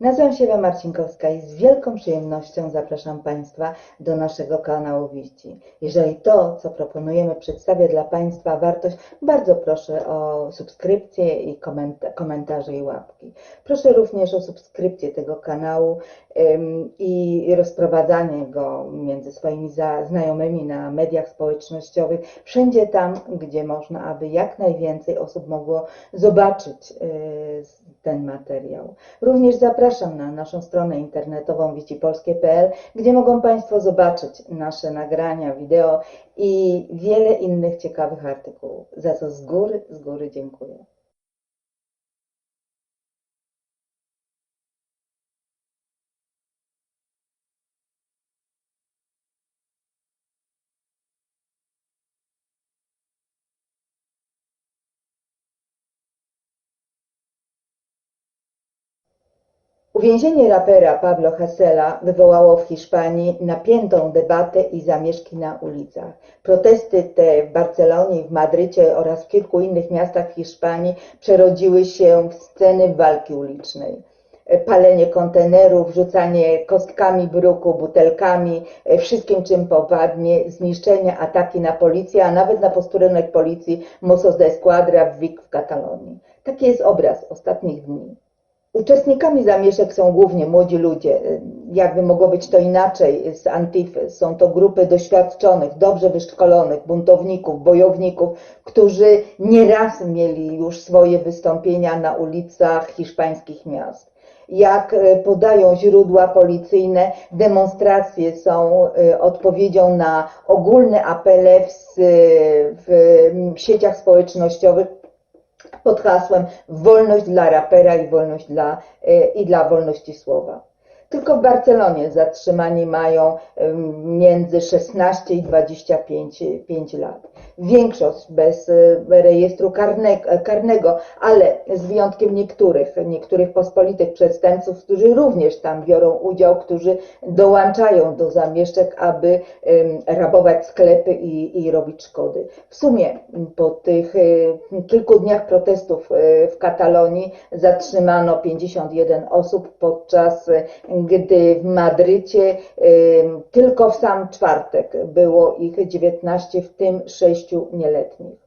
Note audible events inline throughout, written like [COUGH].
Nazywam się Ewa Marcinkowska i z wielką przyjemnością zapraszam Państwa do naszego kanału Wiści. Jeżeli to, co proponujemy, przedstawia dla Państwa wartość, bardzo proszę o subskrypcję i komenta- komentarze i łapki. Proszę również o subskrypcję tego kanału i rozprowadzanie go między swoimi znajomymi na mediach społecznościowych, wszędzie tam, gdzie można, aby jak najwięcej osób mogło zobaczyć y, ten materiał. Również zapraszam na naszą stronę internetową wicipolskie.pl, gdzie mogą Państwo zobaczyć nasze nagrania, wideo i wiele innych ciekawych artykułów. Za co z góry, z góry dziękuję. Uwięzienie rapera Pablo Haséla wywołało w Hiszpanii napiętą debatę i zamieszki na ulicach. Protesty te w Barcelonie, w Madrycie oraz w kilku innych miastach Hiszpanii przerodziły się w sceny walki ulicznej. Palenie kontenerów, rzucanie kostkami bruku, butelkami, wszystkim czym popadnie, zniszczenia, ataki na policję, a nawet na posterunek policji Mossos d'Esquadra w Vic w Katalonii. Taki jest obraz ostatnich dni. Uczestnikami zamieszek są głównie młodzi ludzie. Jakby mogło być to inaczej z Antify. Są to grupy doświadczonych, dobrze wyszkolonych buntowników, bojowników, którzy nieraz mieli już swoje wystąpienia na ulicach hiszpańskich miast. Jak e, podają źródła policyjne, demonstracje są e, odpowiedzią na ogólne apele w, w sieciach społecznościowych pod hasłem wolność dla rapera i wolność dla, e, i dla wolności słowa. Tylko w Barcelonie zatrzymani mają między 16 i 25 5 lat. Większość bez e, rejestru karne, karnego, ale z wyjątkiem niektórych, niektórych pospolitych przestępców, którzy również tam biorą udział, którzy dołączają do zamieszek, aby rabować sklepy i, i robić szkody. W sumie po tych e, kilku dniach protestów e, w Katalonii zatrzymano 51 osób, podczas e, gdy w Madrycie tylko w sam czwartek było ich 19, w tym 6 nieletnich.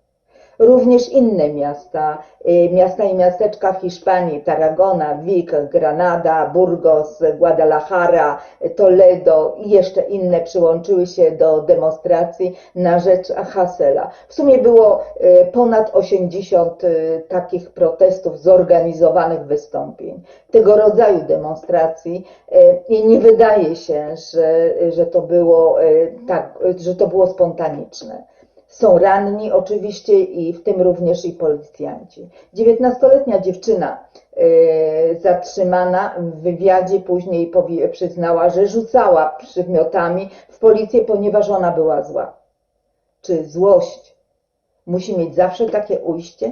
Również inne miasta, y, miasta i miasteczka w Hiszpanii, Tarragona, Vic, Granada, Burgos, Guadalajara, Toledo i jeszcze inne przyłączyły się do demonstracji na rzecz Hasela. W sumie było y, ponad 80 y, takich protestów, zorganizowanych wystąpień. Tego rodzaju demonstracji i nie wydaje się, że, że to było tak, że to było spontaniczne. Są ranni oczywiście i w tym również i policjanci. 19-letnia dziewczyna e, zatrzymana w wywiadzie później przyznała, że rzucała przedmiotami w policję, ponieważ ona była zła. Czy złość musi mieć zawsze takie ujście?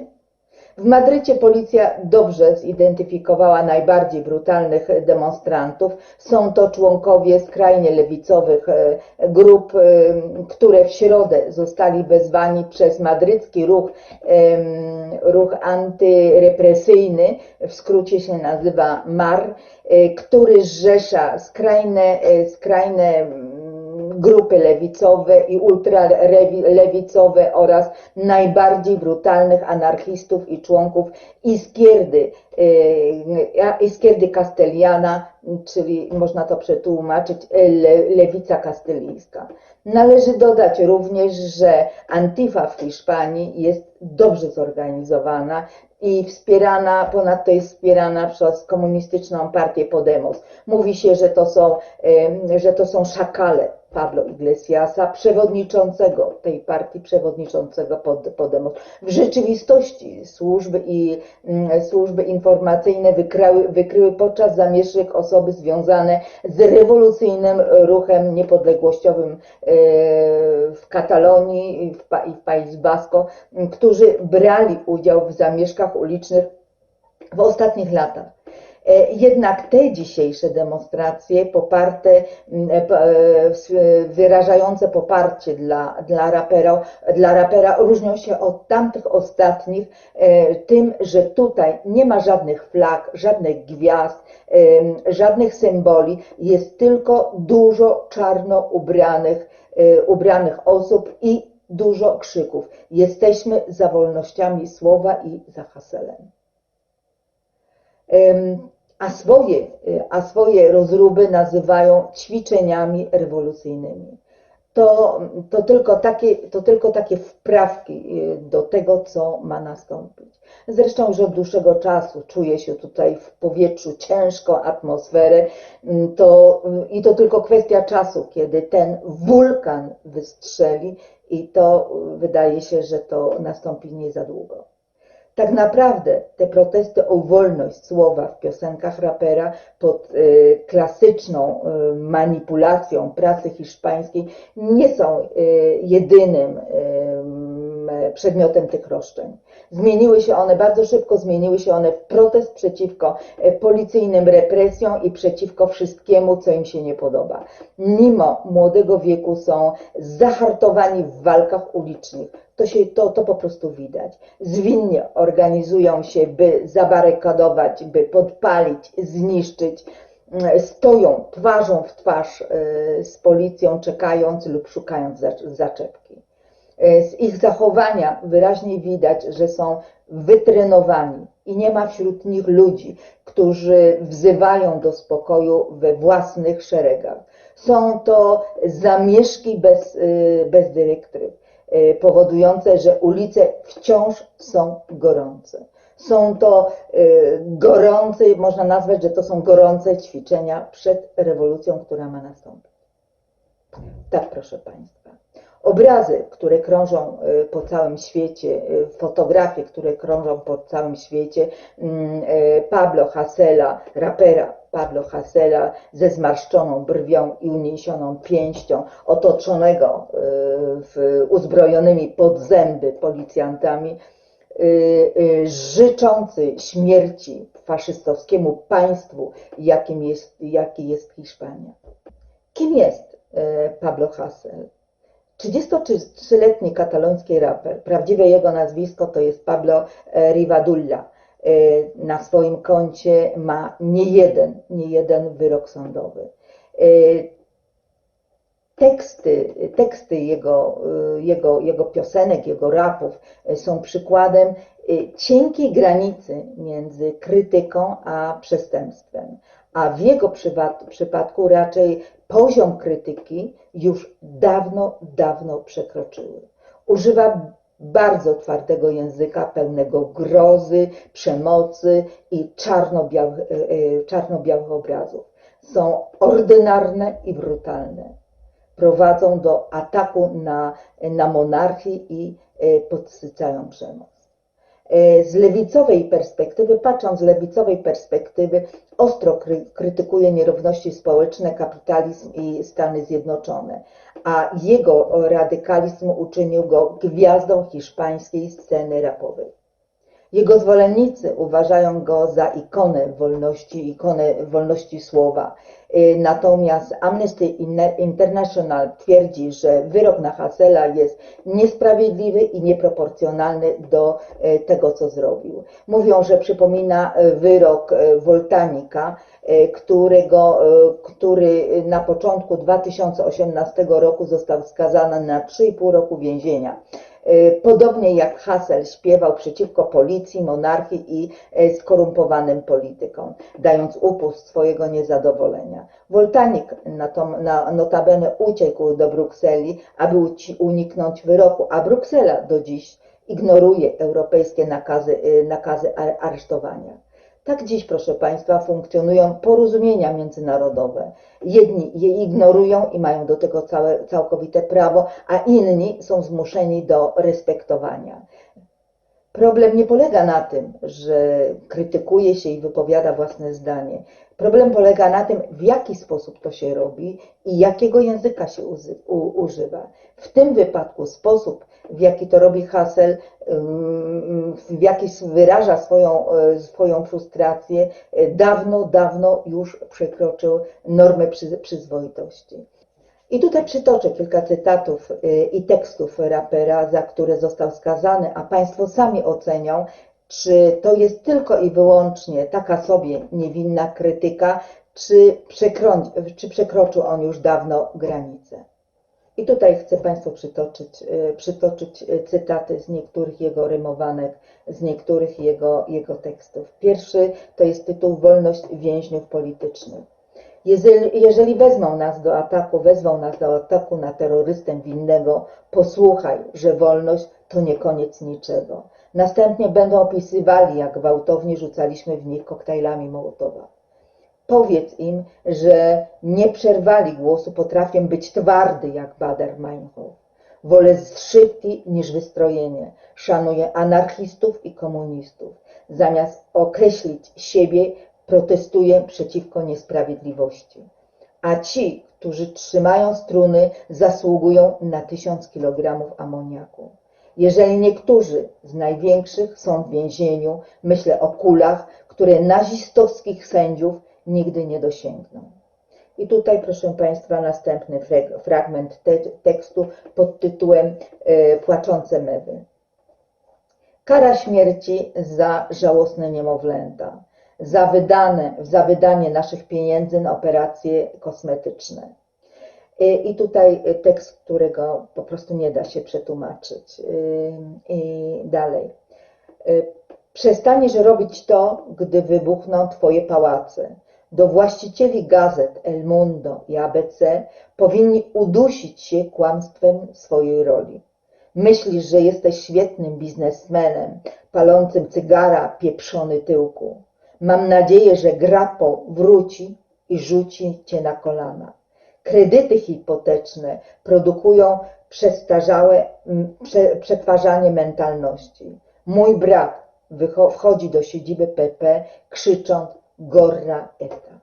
W Madrycie policja dobrze zidentyfikowała najbardziej brutalnych demonstrantów. Są to członkowie skrajnie lewicowych e, grup, e, które w środę zostali wezwani przez madrycki ruch, ruch antyrepresyjny, w skrócie się nazywa MAR, e, który zrzesza skrajne, skrajne grupy lewicowe i ultralewicowe oraz najbardziej brutalnych anarchistów i członków Izquierdy, e, Izquierdy Castellana, czyli można to przetłumaczyć le, lewica kastylijska. Należy dodać również, że Antifa w Hiszpanii jest dobrze zorganizowana i wspierana, ponadto jest wspierana przez komunistyczną partię Podemos. Mówi się, że to są, em, że to są szakale Pablo Iglesiasa, przewodniczącego tej partii, przewodniczącego pod, Podemos. W rzeczywistości służby i mm, służby informacyjne wykryły, wykryły podczas zamieszek osoby związane z rewolucyjnym ruchem niepodległościowym e, w Katalonii i w, i w País Basco, m, którzy brali udział w zamieszkach ulicznych w ostatnich latach. E, Jednak te dzisiejsze demonstracje poparte, e, e, wyrażające poparcie dla, dla, rapera, dla rapera różnią się od tamtych ostatnich tym, że tutaj nie ma żadnych flag, żadnych gwiazd, żadnych symboli, jest tylko dużo czarno ubranych, ubranych osób i dużo krzyków. Jesteśmy za wolnościami słowa i za Haselem. A swoje, y, a swoje rozruby nazywają ćwiczeniami rewolucyjnymi. To, to, tylko takie, to tylko takie wprawki y, do tego, co ma nastąpić. Zresztą już od dłuższego czasu czuję się tutaj w powietrzu ciężką atmosferę mm, to, y, i to tylko kwestia czasu, kiedy ten wulkan wystrzeli i to y, wydaje się, że to nastąpi nie za długo. Tak naprawdę te protesty o wolność słowa w piosenkach rapera pod y, klasyczną y, manipulacją prasy hiszpańskiej nie są y, jedynym przedmiotem tych roszczeń. Zmieniły się one bardzo szybko, zmieniły się one w protest przeciwko e, policyjnym represjom i przeciwko wszystkiemu, co im się nie podoba. Mimo młodego wieku są zahartowani w walkach ulicznych. To, się, to, to po prostu widać. Zwinnie organizują się, by zabarykadować, by podpalić, zniszczyć. Mm, Stoją twarzą w twarz e, z policją, czekając lub szukając zacz- zaczepki. E, Z ich zachowania wyraźnie widać, że są wytrenowani i nie ma wśród nich ludzi, którzy wzywają do spokoju we własnych szeregach. Są to zamieszki bez, y, bez dyrektyw, y, powodujące, że ulice wciąż są gorące. Są to gorące, można nazwać, że to są gorące ćwiczenia przed rewolucją, która ma nastąpić. Tak, proszę Państwa. Obrazy, które krążą y, po całym świecie, y, fotografie, które krążą po całym świecie, mm, y, Pablo Hasela, rapera Pablo Hasela ze zmarszczoną brwią i uniesioną pięścią, otoczonego uzbrojonymi pod zęby policjantami, życzący śmierci faszystowskiemu państwu, jakim jest, jaki jest Hiszpania. Kim jest Pablo Hasél? 33-letni kataloński raper. Prawdziwe jego nazwisko to jest Pablo e, Rivadulla. E, Na swoim koncie ma nie jeden, nie jeden wyrok sądowy. E, Teksty, teksty jego, jego, jego piosenek, jego rapów są przykładem cienkiej granicy między krytyką a przestępstwem. A w jego przypad- przypadku raczej poziom krytyki już dawno, dawno przekroczyły. Używa bardzo twardego języka, pełnego grozy, przemocy i czarno-białych, y, y, czarno-białych obrazów. Są ordynarne i brutalne prowadzą do ataku na, na monarchię i e, podsycają przemoc. E, Z lewicowej perspektywy, patrząc z lewicowej perspektywy, ostro kry, krytykuje nierówności społeczne, kapitalizm i Stany Zjednoczone, a jego radykalizm uczynił go gwiazdą hiszpańskiej sceny rapowej. Jego zwolennicy uważają go za ikonę wolności, ikonę wolności słowa. Y, Natomiast Amnesty International twierdzi, że wyrok na Hasela jest niesprawiedliwy i nieproporcjonalny do y, tego, co zrobił. Mówią, że przypomina y, wyrok Woltanika, którego, który na początku 2018 roku został skazany na 3,5 roku więzienia. Y, Podobnie jak Hassel śpiewał przeciwko policji, monarchii i e, skorumpowanym politykom, dając upust swojego niezadowolenia. Woltanik notabene uciekł do Brukseli, aby uniknąć wyroku, a Bruksela do dziś ignoruje europejskie nakazy, y, nakazy ar- aresztowania. Tak dziś, proszę Państwa, funkcjonują porozumienia międzynarodowe. Jedni je ignorują i mają do tego całe, całkowite prawo, a inni są zmuszeni do respektowania. Problem nie polega na tym, że krytykuje się i wypowiada własne zdanie. Problem polega na tym, w jaki sposób to się robi i jakiego języka się używa. W tym wypadku sposób, w jaki to robi Hassel, w jaki wyraża swoją, swoją frustrację, dawno, dawno już przekroczył normę przy, przyzwoitości. I tutaj przytoczę kilka cytatów y, i tekstów rapera, za które został skazany, a Państwo sami ocenią, czy to jest tylko i wyłącznie taka sobie niewinna krytyka, czy, przekrą- czy przekroczył on już dawno granicę. I tutaj chcę Państwu przytoczyć, y, przytoczyć y, cytaty z niektórych jego rymowanek, z niektórych jego, jego tekstów. Pierwszy to jest tytuł Wolność więźniów politycznych. Jeżeli, jeżeli wezmą nas do ataku, wezwą nas do ataku na terrorystę winnego, posłuchaj, że wolność to nie koniec niczego. Następnie będą opisywali, jak gwałtownie rzucaliśmy w nich koktajlami Mołotowa. Powiedz im, że nie przerwali głosu, potrafię być twardy jak Bader Meinhof. Wolę zszybki niż wystrojenie. Szanuję anarchistów i komunistów. Zamiast określić siebie, protestuję przeciwko niesprawiedliwości. A ci, którzy trzymają struny, zasługują na tysiąc kilogramów amoniaku. Jeżeli niektórzy z największych są w więzieniu, myślę o kulach, które nazistowskich sędziów nigdy nie dosięgną. I tutaj, proszę Państwa, następny frag- fragment te tekstu pod tytułem e, Płaczące mewy. Kara śmierci za żałosne niemowlęta, za, wydane, za wydanie naszych pieniędzy na operacje kosmetyczne. I tutaj tekst, którego po prostu nie da się przetłumaczyć. I dalej. Przestaniesz robić to, gdy wybuchną Twoje pałace. Do właścicieli gazet El Mundo i ABC powinni udusić się kłamstwem swojej roli. Myślisz, że jesteś świetnym biznesmenem, palącym cygara, pieprzony tyłku. Mam nadzieję, że Grapo wróci i rzuci cię na kolana. Kredyty hipoteczne produkują przestarzałe prze, przetwarzanie mentalności. Mój brat wchodzi do siedziby PP krzycząc Gorra eta.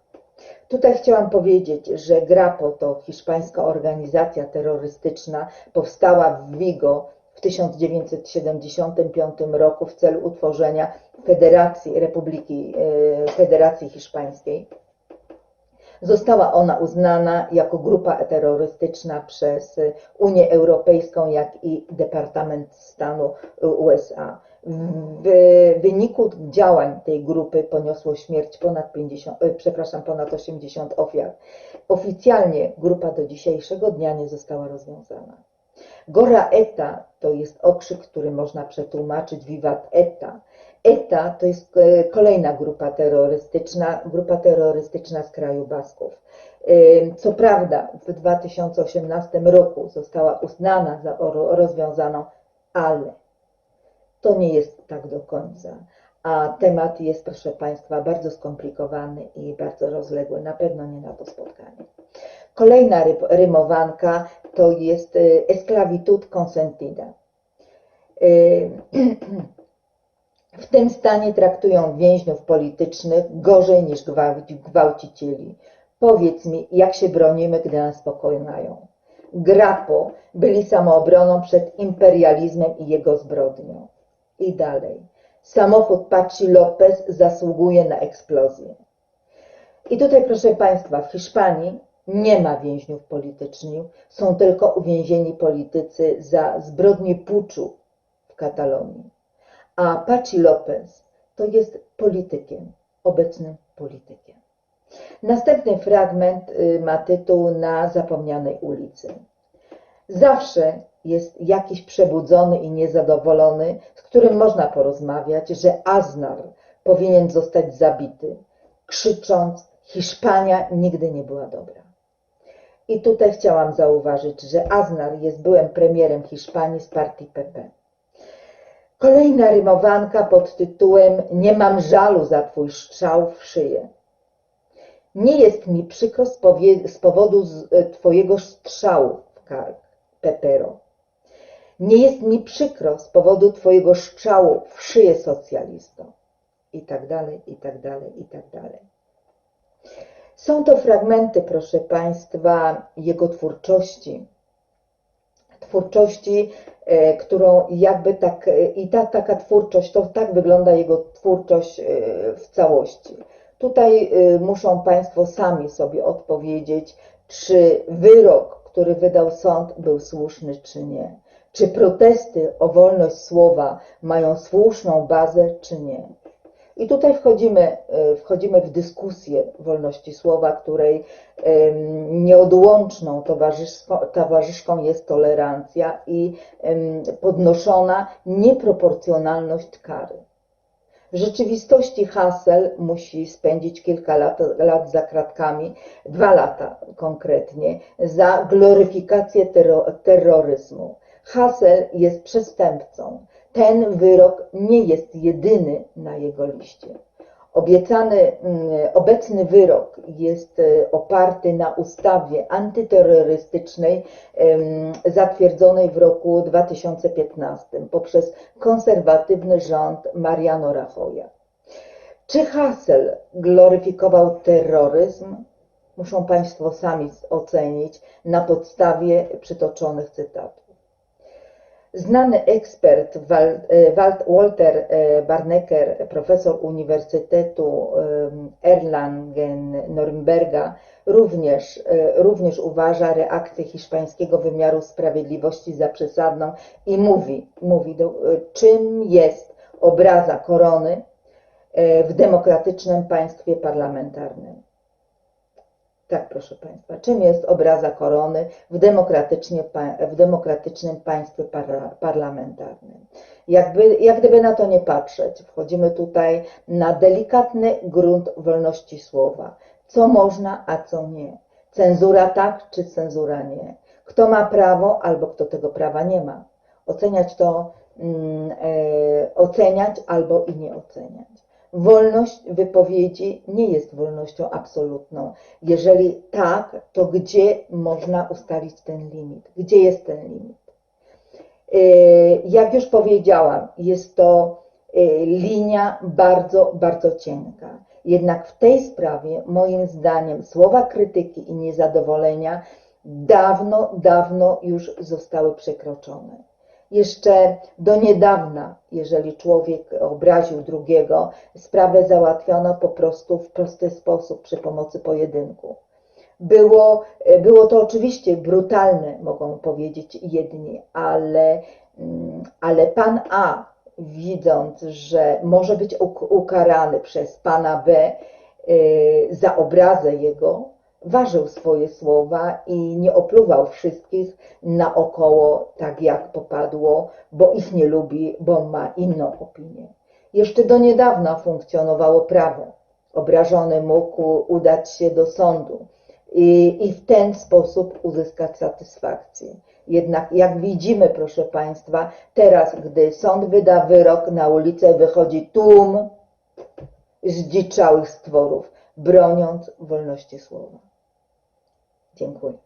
Tutaj chciałam powiedzieć, że Grapo to hiszpańska organizacja terrorystyczna, powstała w Vigo 1975 roku w celu utworzenia Federacji Republiki e, Federacji Hiszpańskiej. Została ona uznana jako grupa terrorystyczna przez Unię Europejską, jak i Departament Stanu USA. W wyniku działań tej grupy poniosło śmierć ponad 50, e, przepraszam, ponad 80 ofiar. Oficjalnie grupa do dzisiejszego dnia nie została rozwiązana. Gora ETA to jest okrzyk, który można przetłumaczyć Vivat ETA. ETA to jest e, kolejna grupa terrorystyczna, grupa terrorystyczna z kraju Basków. E, Co prawda w 2018 roku została uznana za rozwiązaną, ale to nie jest tak do końca. A temat jest, proszę Państwa, bardzo skomplikowany i bardzo rozległy. Na pewno nie na to spotkanie. Kolejna ry- rymowanka to jest y, esclavitud consentida. Y, [CLEARS THROAT] W tym stanie traktują więźniów politycznych gorzej niż gwałci- gwałcicieli. Powiedz mi, jak się bronimy, gdy nas pokonają. Grapo byli samoobroną przed imperializmem i jego zbrodnią. I dalej. Samochód Pachi Lopez zasługuje na eksplozję. I tutaj, proszę Państwa, w Hiszpanii nie ma więźniów politycznych, są tylko uwięzieni politycy za zbrodnie puczu w Katalonii. A Pachi Lopez to jest politykiem, obecnym politykiem. Następny fragment y, ma tytuł Na zapomnianej ulicy. Zawsze jest jakiś przebudzony i niezadowolony, z którym można porozmawiać, że Aznar powinien zostać zabity, krzycząc: Hiszpania nigdy nie była dobra. I tutaj chciałam zauważyć, że Aznar jest byłym premierem Hiszpanii z partii PP. Kolejna rymowanka pod tytułem Nie mam żalu za twój strzał w szyję. Nie jest mi przykro z, z powodu z, e, twojego strzału w kark, Pepero. Nie jest mi przykro z powodu twojego strzału w szyję socjalisto. I tak dalej, i tak dalej, i tak dalej. Są to fragmenty, proszę Państwa, jego twórczości. twórczości, e, którą jakby tak, e, i ta taka twórczość, to tak wygląda jego twórczość e, w całości. Tutaj muszą Państwo sami sobie odpowiedzieć, czy wyrok, który wydał sąd, był słuszny, czy nie. Czy protesty o wolność słowa mają słuszną bazę, czy nie. I tutaj wchodzimy, e, wchodzimy w dyskusję wolności słowa, której nieodłączną towarzyszką, jest tolerancja i podnoszona nieproporcjonalność kary. W rzeczywistości Hassel musi spędzić kilka lat, lat za kratkami, dwa lata konkretnie, za gloryfikację terro, terroryzmu. Hassel jest przestępcą. Ten wyrok nie jest jedyny na jego liście. Obiecany, mm, obecny wyrok jest e, oparty na ustawie antyterrorystycznej zatwierdzonej w roku 2015 poprzez konserwatywny rząd Mariano Rajoya. Czy Hassel gloryfikował terroryzm? Muszą Państwo sami ocenić na podstawie przytoczonych cytatów. Znany ekspert e, Walt- Walter e, Barnecker, profesor Uniwersytetu em, Erlangen-Norymberga, również, e, również uważa reakcję hiszpańskiego wymiaru sprawiedliwości za przesadną i mówi, mówi e, czym jest obraza korony e, w demokratycznym państwie parlamentarnym. Tak, proszę Państwa. Czym jest obraza korony w, w demokratycznym państwie parla, parlamentarnym? Jakby, jak gdyby na to nie patrzeć, wchodzimy tutaj na delikatny grunt wolności słowa. Co można, a co nie. Cenzura tak, czy cenzura nie. Kto ma prawo, albo kto tego prawa nie ma. Oceniać to, mm, e, oceniać albo i nie oceniać. Wolność wypowiedzi nie jest wolnością absolutną. Jeżeli tak, to gdzie można ustalić ten limit? Gdzie jest ten limit? Yy, Jak już powiedziałam, jest to yy, linia bardzo, bardzo cienka. Jednak w tej sprawie, moim zdaniem, słowa krytyki i niezadowolenia dawno, dawno już zostały przekroczone. Jeszcze do niedawna, jeżeli człowiek obraził drugiego, sprawę załatwiono po prostu w prosty sposób przy pomocy pojedynku. Było, było to oczywiście brutalne, mogą powiedzieć jedni, ale, mm, ale pan A, widząc, że może być uk- ukarany przez pana B y, za obrazę jego, ważył swoje słowa i nie opluwał wszystkich naokoło tak jak popadło, bo ich nie lubi, bo ma inną opinię. Jeszcze do niedawna funkcjonowało prawo. Obrażony mógł udać się do sądu i, i w ten sposób uzyskać satysfakcję. Jednak jak widzimy, proszę Państwa, teraz, gdy sąd wyda wyrok, na ulicę wychodzi tłum zdziczałych stworów, broniąc wolności słowa. Dziękuję.